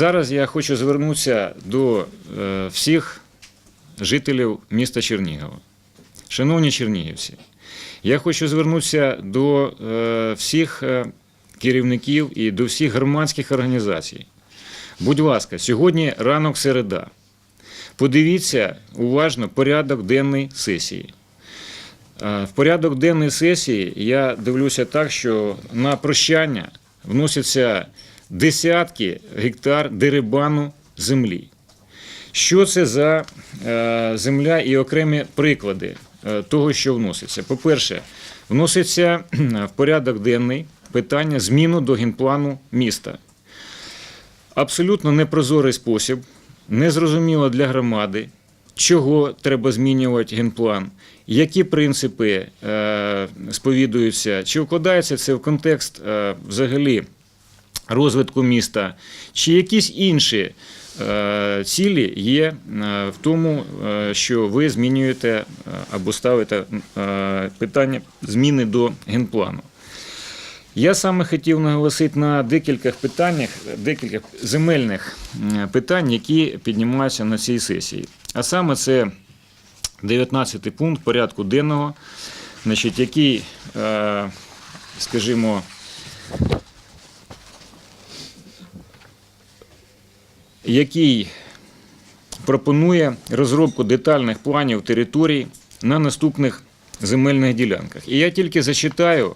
Зараз я хочу звернутися до е, всіх жителів міста Чернігова. Шановні чернігівці, я хочу звернутися до е, всіх е, керівників і до всіх громадських організацій. Будь ласка, сьогодні ранок середа. Подивіться уважно порядок денний сесії. В порядок денний сесії я дивлюся так, що на прощання вносяться десятки гектар дерибану землі. Що це за е, земля і окремі приклади е, того, що вноситься? По-перше, вноситься в порядок денний питання зміну до генплану міста. Абсолютно непрозорий спосіб, незрозуміло для громади, чого треба змінювати генплан, які принципи е, сповідуються, чи вкладається це в контекст е, взагалі розвитку міста, чи якісь інші е, цілі є е, в тому, е, що ви змінюєте або ставите питання зміни до генплану. Я саме хотів наголосити на декількох питаннях, декілька земельних питань, які піднімаються на цій сесії. А саме це 19 пункт порядку денного, значить, який, скажімо, який пропонує розробку детальних планів територій на наступних земельних ділянках. І я тільки зачитаю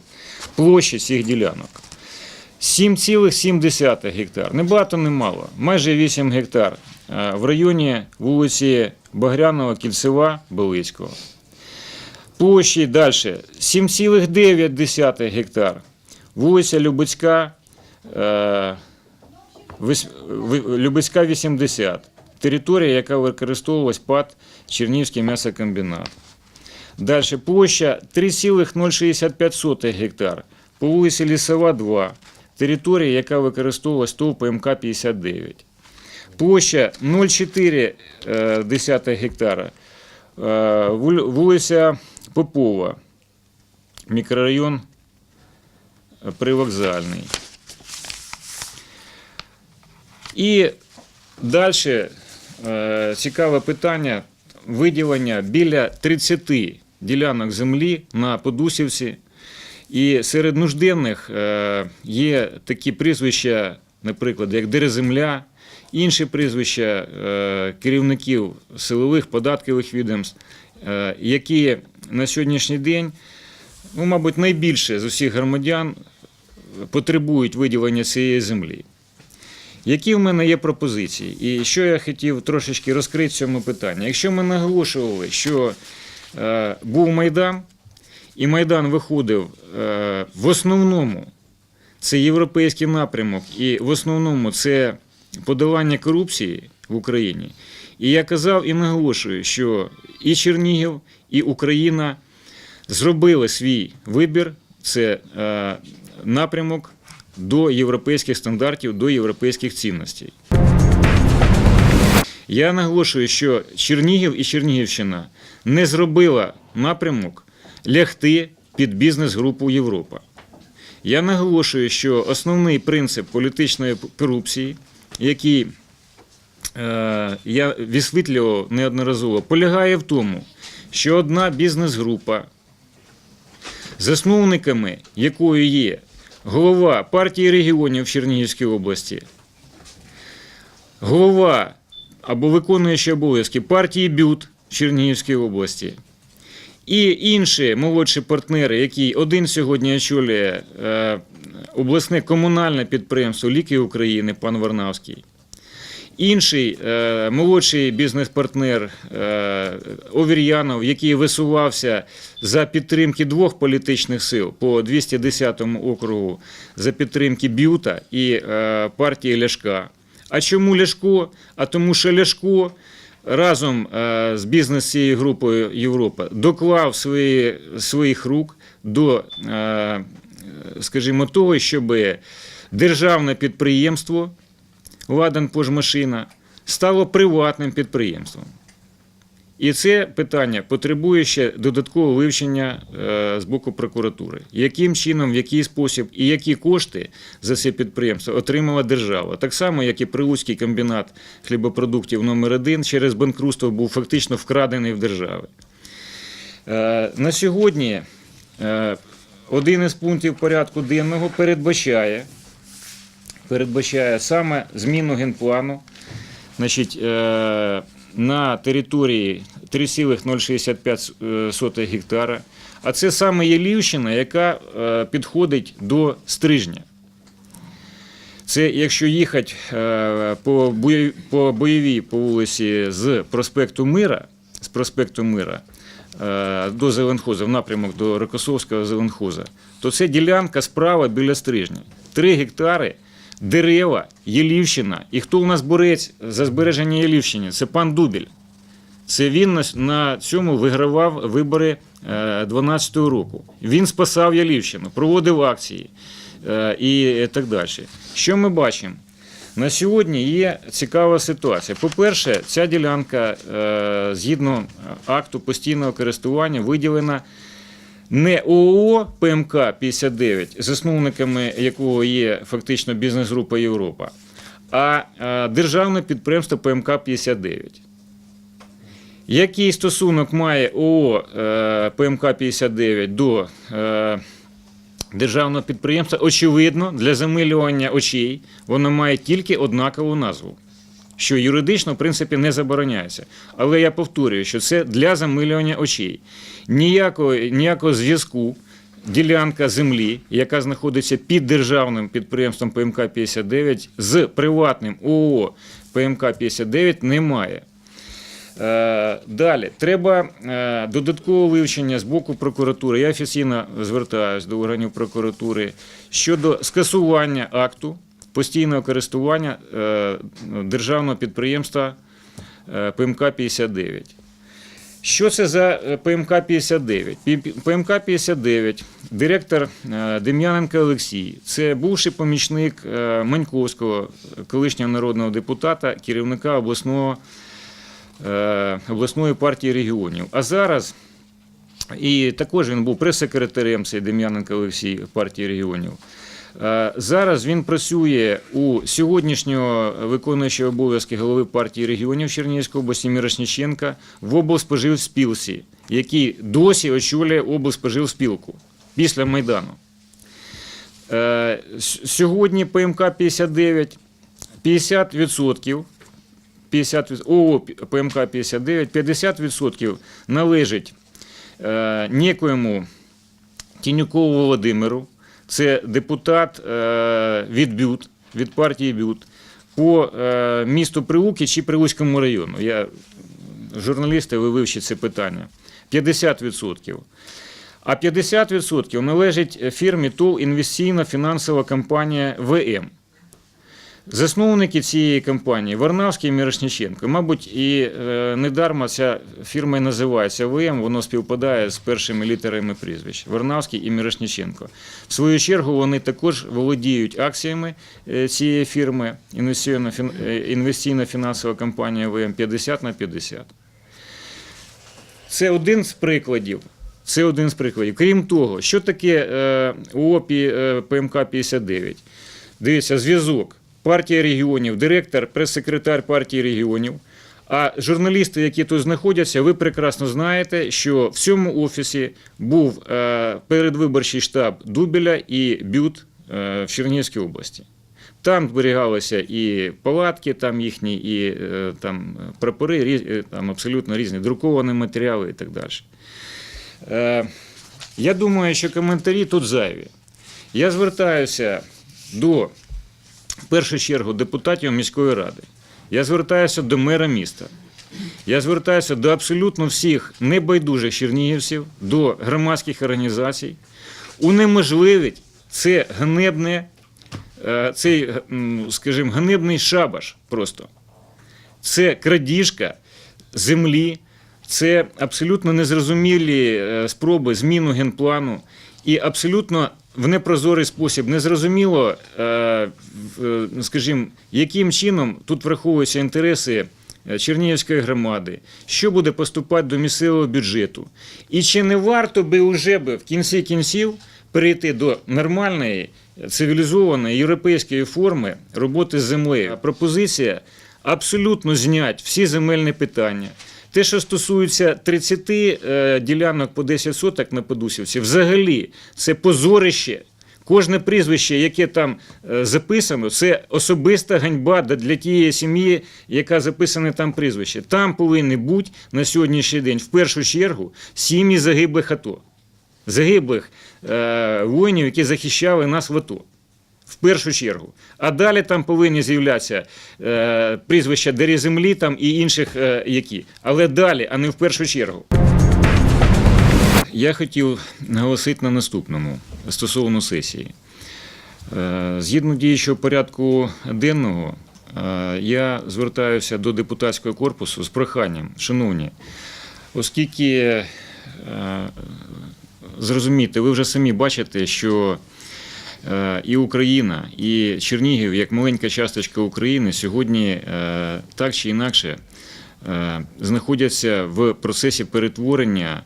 площі цих ділянок. 7,7 гектар. Не багато, не мало. Майже 8 гектар е, в районі вулиці Багряного, Кільцева, Белицького. Площі далі 7,9 гектар. Вулиця Любицька, е, Любицька 80. Територія, яка використовувалась ПАД Чернівський м'ясокомбінат. Далі площа 3,065 гектар. По вулиці Лісова 2. Територія, яка використовувалась ТОВ ПМК 59. Площа 0,4 гектара. Е, Вулиця Попова. Мікрорайон е, Привокзальний. І далі е, цікаве питання виділення біля 30 ділянок землі на Подусівці. І серед нужденних е, є такі прізвища, наприклад, як Дереземля, інші прізвища е, керівників силових податкових відомств, які на сьогоднішній день, ну, мабуть, найбільше з усіх громадян потребують виділення цієї землі. Які в мене є пропозиції? І що я хотів трошечки розкрити в цьому питанні? Якщо ми наголошували, що е, був Майдан, і Майдан виходив е, в основному це європейський напрямок, і в основному це подолання корупції в Україні. І я казав і наголошую, що і Чернігів, і Україна зробили свій вибір. Це е, напрямок до європейських стандартів, до європейських цінностей. Я наголошую, що Чернігів і Чернігівщина не зробила напрямок лягти під бізнес-групу Європа. Я наголошую, що основний принцип політичної корупції, який е, я висвітлював неодноразово, полягає в тому, що одна бізнес-група, засновниками якої є голова партії регіонів в Чернігівській області, голова або виконуючий обов'язки партії БЮТ в Чернігівській області, і інші молодші партнери, які один сьогодні очолює е, обласне комунальне підприємство Ліки України, пан Варнавський. Інший е, молодший бізнес-партнер е, Овір'янов, який висувався за підтримки двох політичних сил по 210 округу за підтримки Бюта і е, партії Ляшка. А чому Ляшко? А тому, що Ляшко разом е, з бізнес цією групою Європа доклав свої, своїх рук до, е, скажімо, того, щоб державне підприємство Ладан Пожмашина стало приватним підприємством. І це питання потребує ще додаткового вивчення е, з боку прокуратури. Яким чином, в який спосіб і які кошти за це підприємство отримала держава. Так само, як і Прилуцький комбінат хлібопродуктів номер 1 через банкрутство був фактично вкрадений в держави. Е, На сьогодні е, один із пунктів порядку денного передбачає, передбачає саме зміну генплану значить, е, на території 3,065 гектара. А це саме є Лівщина, яка е, підходить до стрижня. Це якщо їхати е, по бойовій, по вулиці з проспекту Мира, з проспекту Мира е, до Зеленхоза, в напрямок до Рокосовського Зеленхоза, то це ділянка справа біля стрижня. Три гектари, дерева, Єлівщина. І хто у нас борець за збереження Єлівщини? Це пан Дубіль. Це він на, цьому вигравав вибори 2012 року. Він спасав Ялівщину, проводив акції е, і так далі. Що ми бачимо? На сьогодні є цікава ситуація. По-перше, ця ділянка е, згідно акту постійного користування виділена не ООО ПМК 59, засновниками якого є фактично бізнес-група Європа, а державне підприємство ПМК 59. Який стосунок має ООО е, ПМК 59 до е, державного підприємства? Очевидно, для замилювання очей воно має тільки однакову назву, що юридично, в принципі, не забороняється. Але я повторюю, що це для замилювання очей. Ніякого, ніякого зв'язку ділянка землі, яка знаходиться під державним підприємством ПМК 59 з приватним ООО ПМК 59 немає. Е, Далі треба е, додаткове вивчення з боку прокуратури. Я офіційно звертаюся до органів прокуратури щодо скасування акту постійного користування е, державного підприємства е, ПМК 59. Що це за е, ПМК 59? ПМК 59, директор е, Дем'яненко Олексій, це бувший помічник е, Маньковського, колишнього народного депутата, керівника обласного е, обласної партії регіонів. А зараз, і також він був прес-секретарем цей Дем'яненко Олексій партії регіонів. Е, Зараз він працює у сьогоднішнього виконуючого обов'язки голови партії регіонів Чернігівської області Мірошніченка в облспоживспілці, який досі очолює облспоживспілку після Майдану. Е, Сьогодні ПМК 59 50% 50, ООО ПМК 59, 50% належить е, некоєму Тінюкову Володимиру, це депутат е, від БЮТ, від партії БЮТ, по е, місту Прилуки чи Прилуцькому району. Я журналісти, ви вивчите це питання. 50%. А 50% належить фірмі Тул інвестиційна фінансова компанія ВМ. Засновники цієї компанії Варнавський і Мірошниченко. Мабуть, і е, недарма ця фірма і називається ВМ, воно співпадає з першими літерами прізвищ Варнавський і Мірошниченко. В свою чергу вони також володіють акціями е, цієї фірми, інвестиційна фін- е, фінансова компанія ВМ 50 на 50. Це один з прикладів. Це один з прикладів. Крім того, що таке ООПі е, ПМК 59? Дивіться, зв'язок. Партія регіонів, директор, прес-секретар партії регіонів. А журналісти, які тут знаходяться, ви прекрасно знаєте, що в цьому офісі був е, передвиборчий штаб Дубеля і Бют е, в Чернігівській області. Там зберігалися і палатки, там їхні, і е, там прапори, там абсолютно різні друковані матеріали і так далі. Я думаю, що коментарі тут зайві. Я звертаюся до, в першу чергу, депутатів міської ради. Я звертаюся до мера міста. Я звертаюся до абсолютно всіх небайдужих чернігівців, до громадських організацій. Унеможливить це ганебне, е, цей, скажімо, ганебний шабаш просто. Це крадіжка землі, це абсолютно незрозумілі е, спроби зміну генплану і абсолютно в непрозорий спосіб незрозуміло, е, е, скажімо, яким чином тут враховуються інтереси е, Чернігівської громади, що буде поступати до місцевого бюджету. І чи не варто би би в кінці кінців перейти до нормальної, цивілізованої європейської форми роботи з землею? Пропозиція абсолютно знять всі земельні питання. Те, що стосується 30 е, ділянок по 10 соток на Подусівці, взагалі це позорище. Кожне прізвище, яке там е, записано, це особиста ганьба для- тієї сім'ї, яка записане там прізвище. Там повинні бути на сьогоднішній день в першу чергу сім'ї загиблих АТО, загиблих е, воїнів, які захищали нас в АТО. В першу чергу. А далі там повинні з'являтися е, прізвища дарі землі там і інших е, які. Але далі, а не в першу чергу. Я хотів наголосити на наступному стосовно сесії. Е, Згідно діючого порядку денного, е, я звертаюся до депутатського корпусу з проханням, шановні, оскільки е, зрозумійте, ви вже самі бачите, що і Україна, і Чернігів, як маленька часточка України, сьогодні е, так чи інакше е, знаходяться в процесі перетворення,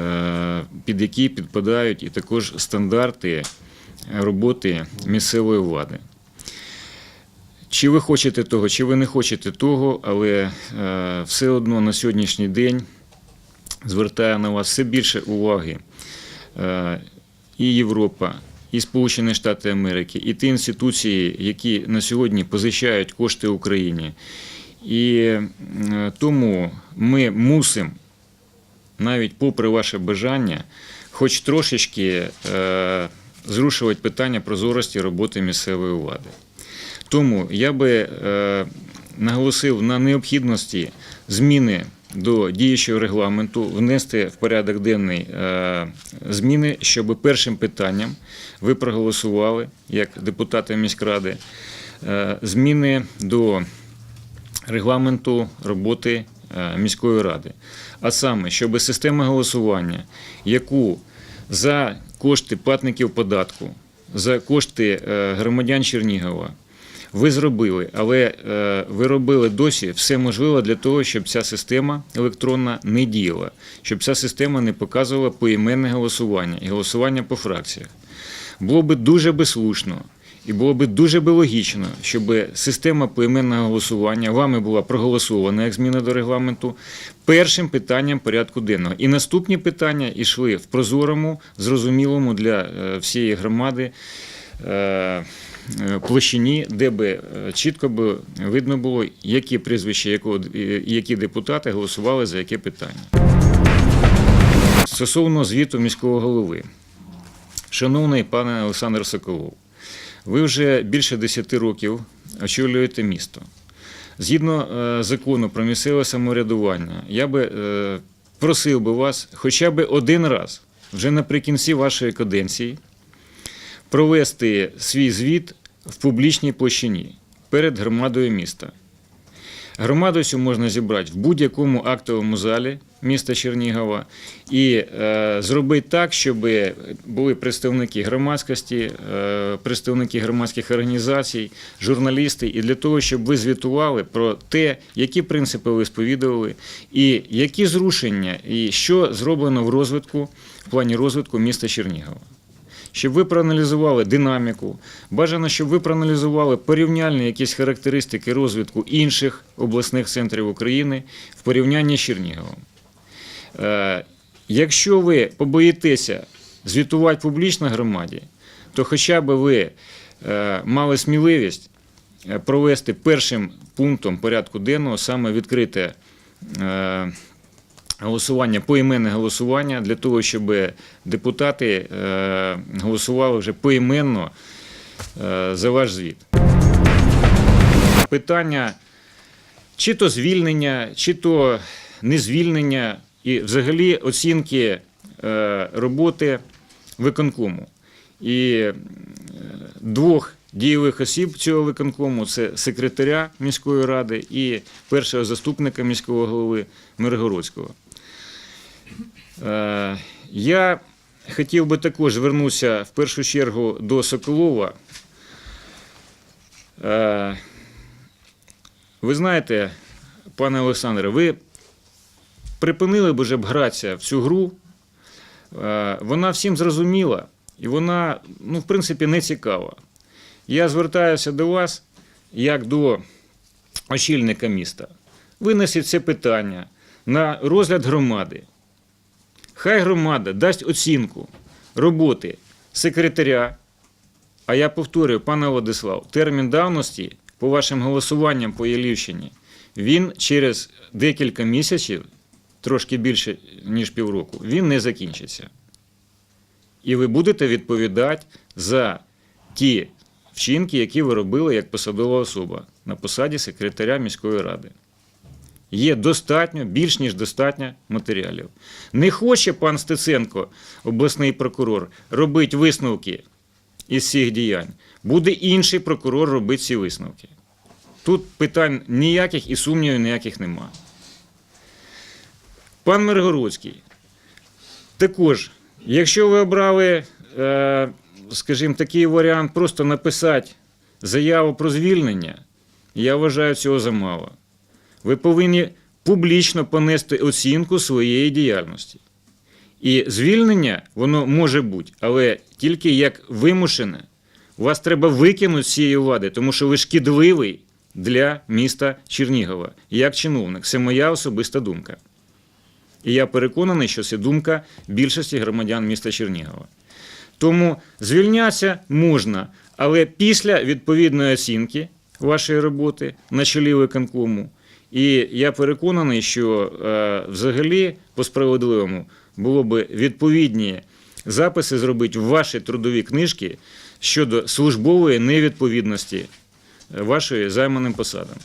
е, під які підпадають і також стандарти роботи місцевої влади. Чи ви хочете того, чи ви не хочете того, але е, все одно на сьогоднішній день звертає на вас все більше уваги е, і Європа, і Сполучені Штати Америки, і ті інституції, які на сьогодні позичають кошти Україні. І тому ми мусимо, навіть попри ваше бажання, хоч трошечки е, зрушувати питання прозорості роботи місцевої влади. Тому я би е, наголосив на необхідності зміни до діючого регламенту, внести в порядок денний е, зміни, щоб першим питанням ви проголосували як депутати міськради е, зміни до регламенту роботи е, міської ради. А саме, щоб система голосування, яку за кошти платників податку, за кошти громадян Чернігова ви зробили, але е, ви робили досі все можливе для того, щоб ця система електронна не діяла, щоб ця система не показувала поіменне голосування і голосування по фракціях. Було би дуже безслушно і було би дуже би логічно, щоб система поіменного голосування вами була проголосована як зміна до регламенту першим питанням порядку денного. І наступні питання йшли в прозорому, зрозумілому для е, всієї громади. Е, е, Площині, де би е, чітко би видно було, які прізвища, якого, які депутати голосували за яке питання. Стосовно звіту міського голови. Шановний пане Олександр Соколов, ви вже більше 10 років очолюєте місто. Згідно закону про місцеве самоврядування, я би просив би вас хоча б один раз, вже наприкінці вашої каденції, провести свій звіт в публічній площині перед громадою міста. Громаду цю можна зібрати в будь-якому актовому залі міста Чернігова і е, зробити так, щоб були представники громадськості, е, представники громадських організацій, журналісти, і для того, щоб ви звітували про те, які принципи ви сповідували, і які зрушення, і що зроблено в розвитку в плані розвитку міста Чернігова щоб ви проаналізували динаміку. Бажано, щоб ви проаналізували порівняльні якісь характеристики розвитку інших обласних центрів України в порівнянні з Черніговом. Е, Якщо ви побоїтеся звітувати публічно громаді, то хоча б ви е, мали сміливість е, провести першим пунктом порядку денного саме відкрите голосування, поіменне голосування для того, щоб депутати е, голосували вже поіменно е, за ваш звіт. Питання чи то звільнення, чи то не звільнення, і взагалі оцінки е, роботи виконкому. І двох дієвих осіб цього виконкому це секретаря міської ради і першого заступника міського голови Миргородського. Е, Я хотів би також звернутися в першу чергу до Соколова. Е, Ви знаєте, пане Олександре, ви припинили б уже б гратися в цю гру. Е, Вона всім зрозуміла і вона, ну, в принципі, не цікава. Я звертаюся до вас як до очільника міста. Винесіть це питання на розгляд громади. Хай громада дасть оцінку роботи секретаря. А я повторюю, пане Владислав, термін давності по вашим голосуванням по Єлівщині, він через декілька місяців, трошки більше, ніж півроку, він не закінчиться. І ви будете відповідати за ті вчинки, які ви робили як посадова особа на посаді секретаря міської ради. Є достатньо, більш ніж достатньо матеріалів. Не хоче пан Стеценко, обласний прокурор, робити висновки із цих діянь. Буде інший прокурор робити ці висновки. Тут питань ніяких і сумнівів ніяких нема. Пан Миргородський, також, якщо ви обрали, е, скажімо, такий варіант, просто написати заяву про звільнення, я вважаю цього замало. Ви повинні публічно понести оцінку своєї діяльності. І звільнення воно може бути, але тільки як вимушене. Вас треба викинути з цієї влади, тому що ви шкідливий для міста Чернігова як чиновник. Це моя особиста думка. І я переконаний, що це думка більшості громадян міста Чернігова. Тому звільнятися можна, але після відповідної оцінки вашої роботи на чолі виконкому. І я переконаний, що е, взагалі по справедливому було би відповідні записи зробити в ваші трудові книжки щодо службової невідповідності е, вашої займаним посадам.